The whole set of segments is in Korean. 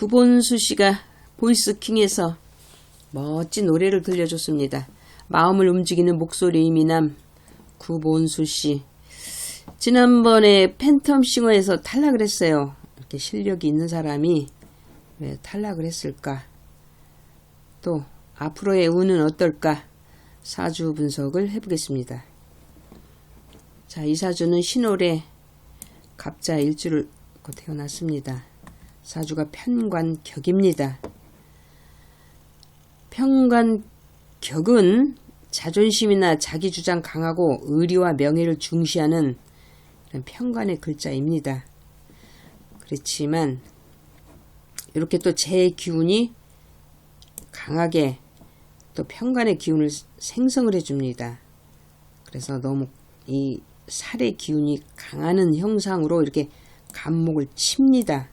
구본수 씨가 보이스킹에서 멋진 노래를 들려줬습니다. 마음을 움직이는 목소리 미남 구본수 씨. 지난번에 팬텀 싱어에서 탈락을 했어요. 이렇게 실력이 있는 사람이 왜 탈락을 했을까? 또 앞으로의 운은 어떨까? 사주 분석을 해보겠습니다. 자, 이 사주는 신월에 갑자 일주를 태어났습니다. 사주가 편관격입니다. 편관격은 자존심이나 자기 주장 강하고 의리와 명예를 중시하는 편관의 글자입니다. 그렇지만 이렇게 또 제 기운이 강하게 또 편관의 기운을 생성을 해줍니다. 그래서 너무 이 살의 기운이 강하는 형상으로 이렇게 감목을 칩니다.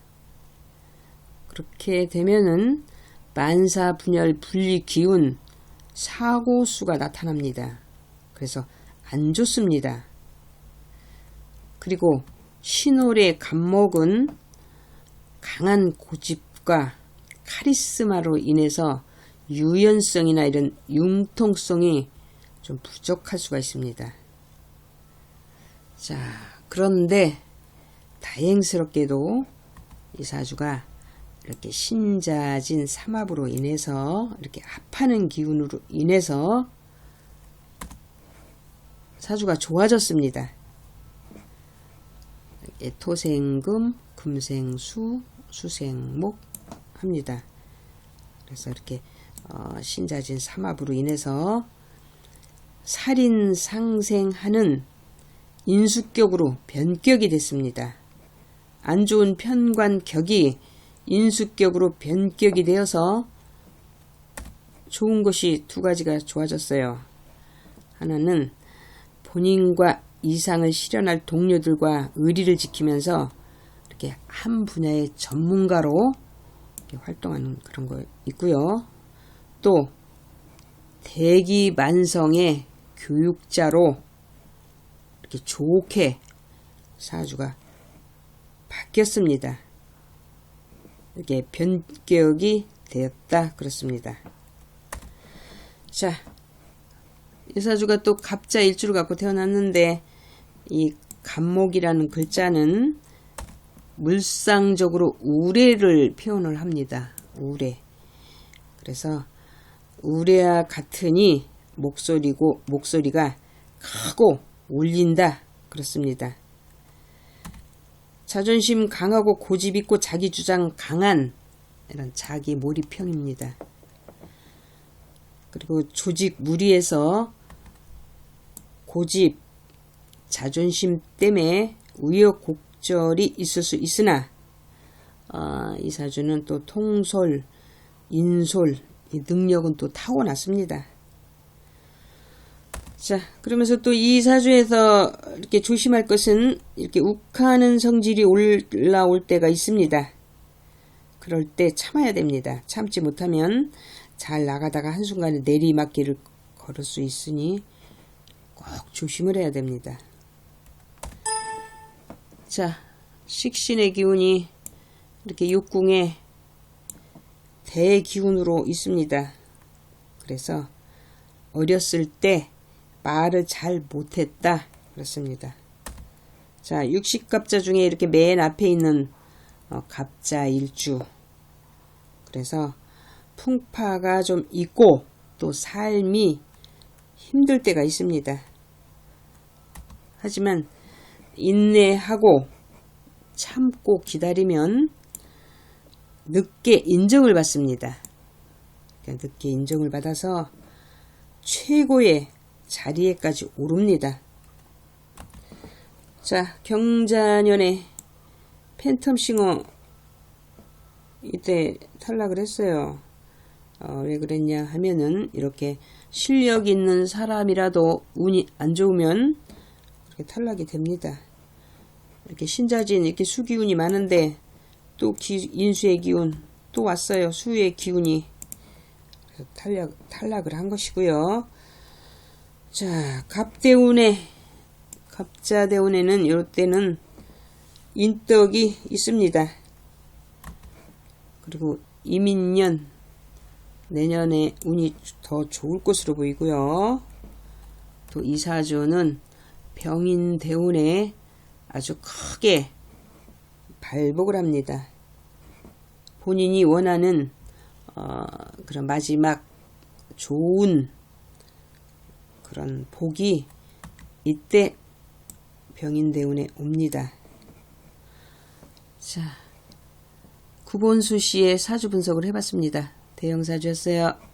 그렇게 되면은 만사 분열 분리 기운 사고 수가 나타납니다. 그래서 안 좋습니다. 그리고 신월의 감목은 강한 고집과 카리스마로 인해서 유연성이나 이런 융통성이 좀 부족할 수가 있습니다. 자, 그런데 다행스럽게도 이 사주가 이렇게 신자진 삼합으로 인해서 이렇게 합하는 기운으로 인해서 사주가 좋아졌습니다. 토생금, 금생수, 수생목 합니다. 그래서 이렇게 어, 신자진 삼합으로 인해서 살인 상생하는 인수격으로 변격이 됐습니다. 안 좋은 편관격이 인수격으로 변격이 되어서 좋은 것이 두 가지가 좋아졌어요. 하나는 본인과 이상을 실현할 동료들과 의리를 지키면서 이렇게 한 분야의 전문가로 활동하는 그런 거 있고요. 또 대기 만성의 교육자로 이렇게 좋게 사주가 바뀌었습니다. 이렇게 변격이 되었다 그렇습니다. 자, 이 사주가 또 갑자 일주를 갖고 태어났는데 이 간목이라는 글자는 물상적으로 우레를 표현을 합니다. 우레. 그래서 우레와 같으니 목소리고 목소리가 크고 울린다 그렇습니다. 자존심 강하고 고집 있고 자기 주장 강한 이런 자기 몰입형입니다. 그리고 조직 무리에서 고집, 자존심 때문에 우여곡절이 있을 수 있으나 어, 이 사주는 또 통솔, 인솔 이 능력은 또 타고났습니다. 자, 그러면서 또 이 사주에서 이렇게 조심할 것은 이렇게 욱하는 성질이 올라올 때가 있습니다. 그럴 때 참아야 됩니다. 참지 못하면 잘 나가다가 한순간에 내리막길을 걸을 수 있으니 꼭 조심을 해야 됩니다. 자, 식신의 기운이 이렇게 육궁에 대기운으로 있습니다. 그래서 어렸을 때 말을 잘 못했다. 그렇습니다. 자, 육식갑자 중에 이렇게 맨 앞에 있는 어, 갑자 일주. 그래서 풍파가 좀 있고 또 삶이 힘들 때가 있습니다. 하지만 인내하고 참고 기다리면 늦게 인정을 받습니다. 그러니까 늦게 인정을 받아서 최고의 자리에까지 오릅니다. 자, 경자년에 팬텀싱어 이때 탈락을 했어요. 어, 왜 그랬냐 하면은 이렇게 실력 있는 사람이라도 운이 안 좋으면 이렇게 탈락이 됩니다. 이렇게 신자진 이렇게 수기운이 많은데 또 기, 인수의 기운 또 왔어요. 수의 기운이 탈락, 탈락을 한 것이고요. 자, 갑대운에 갑자대운에는 이럴 때는 인덕이 있습니다. 그리고 이민년 내년에 운이 더 좋을 것으로 보이고요. 또 이사주는 병인 대운에 아주 크게 발복을 합니다. 본인이 원하는 어, 그런 마지막 좋은 그런 복이 이때 병인 대운에 옵니다. 자, 구본수 씨의 사주 분석을 해봤습니다. 대형 사주였어요.